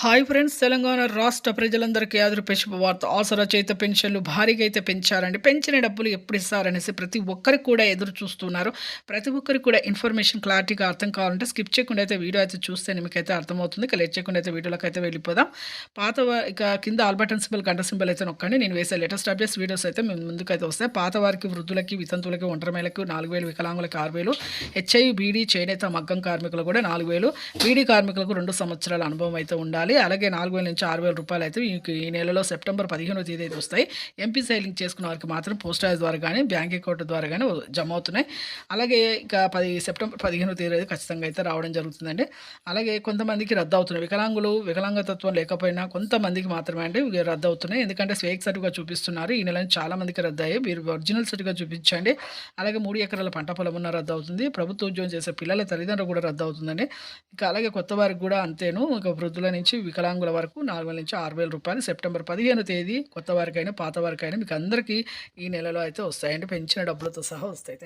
Hi friends Telangana రాష్ట్ర ప్రజలందరికీ ఆదరపే శుభవార్త. ఆసరా చేత పెన్షన్లు భారీగా అయితే పెంచారండి. పెంచిన డబ్బులు ఎప్పుడు ఇస్తారనేసి ప్రతి ఒక్కరికి కూడా ఎదురు చూస్తున్నారు. ప్రతి ఒక్కరికి కూడా ఇన్ఫర్మేషన్ క్లారిటీగా అర్థం కావాలంటే స్కిప్ చేయకుండా అయితే వీడియో అయితే చూస్తే మీకైతే అర్థమవుతుంది. ఇక లేట్ చేయకుండా అయితే వీడియోలోకి అయితే వెళ్ళిపోదాం. పాత ఇక కింద ఆల్బటన్ సింబల్ గంట సింబల్ అయితే నొక్కండి. నేను వేసే లేటెస్ట్ అప్డేట్స్ వీడియోస్ అయితే మేము ముందుకైతే వస్తాయి. పాత వారికి వృద్ధులకి వితంతులకి ఒంటరిమేలకు నాలుగు వేలు వికలాంగులకి ఆరు వేలు హెచ్ఐ బీడీ చేనేత మగ్గం కార్మికులు కూడా నాలుగు వేలు బీడీ కార్మికులకు రెండు సంవత్సరాల అనుభవం అయితే ఉండాలి. అలాగే నాలుగు వేల నుంచి ఆరు వేల రూపాయలు అయితే మీకు ఈ నెలలో సెప్టెంబర్ పదిహేనో తేదీ అయితే వస్తాయి. ఎంపీ సైలింగ్ చేసుకున్న వారికి మాత్రం పోస్ట్ ఆఫీస్ ద్వారా కానీ బ్యాంక్ అకౌంట్ ద్వారా కానీ జమ అవుతున్నాయి అలాగే ఇక పది సెప్టెంబర్ పదిహేనో తేదీ అయితే ఖచ్చితంగా అయితే రావడం జరుగుతుందండి. అలాగే కొంతమందికి రద్దు అవుతున్నాయి వికలాంగులు వికలాంగతత్వం లేకపోయినా కొంతమందికి మాత్రమే అండి రద్దు అవుతున్నాయి ఎందుకంటే స్వేక్ సర్టిగా చూపిస్తున్నారు. ఈ నెల నుంచి చాలా మందికి రద్దు అయ్యాయి మీరు ఒరిజినల్ సర్టిగా చూపించండి. అలాగే మూడు ఎకరాల పంట పొలం ఉన్న రద్దు అవుతుంది ప్రభుత్వ ఉద్యోగం చేసే పిల్లల తల్లిదండ్రులు కూడా రద్దు అవుతుందండి ఇక అలాగే కొత్త వారికి కూడా అంతేను. ఇక వృద్ధుల నుంచి వికలాంగుల వరకు నాలుగు వేల నుంచి ఆరు వేల రూపాయలు. సెప్టెంబర్ పదిహేను తేదీ కొత్త వారికైనా పాత వారికైనా మీకు అందరికీ ఈ నెలలో అయితే వస్తాయంటే పెంచిన డబ్బులతో సహా వస్తాయి.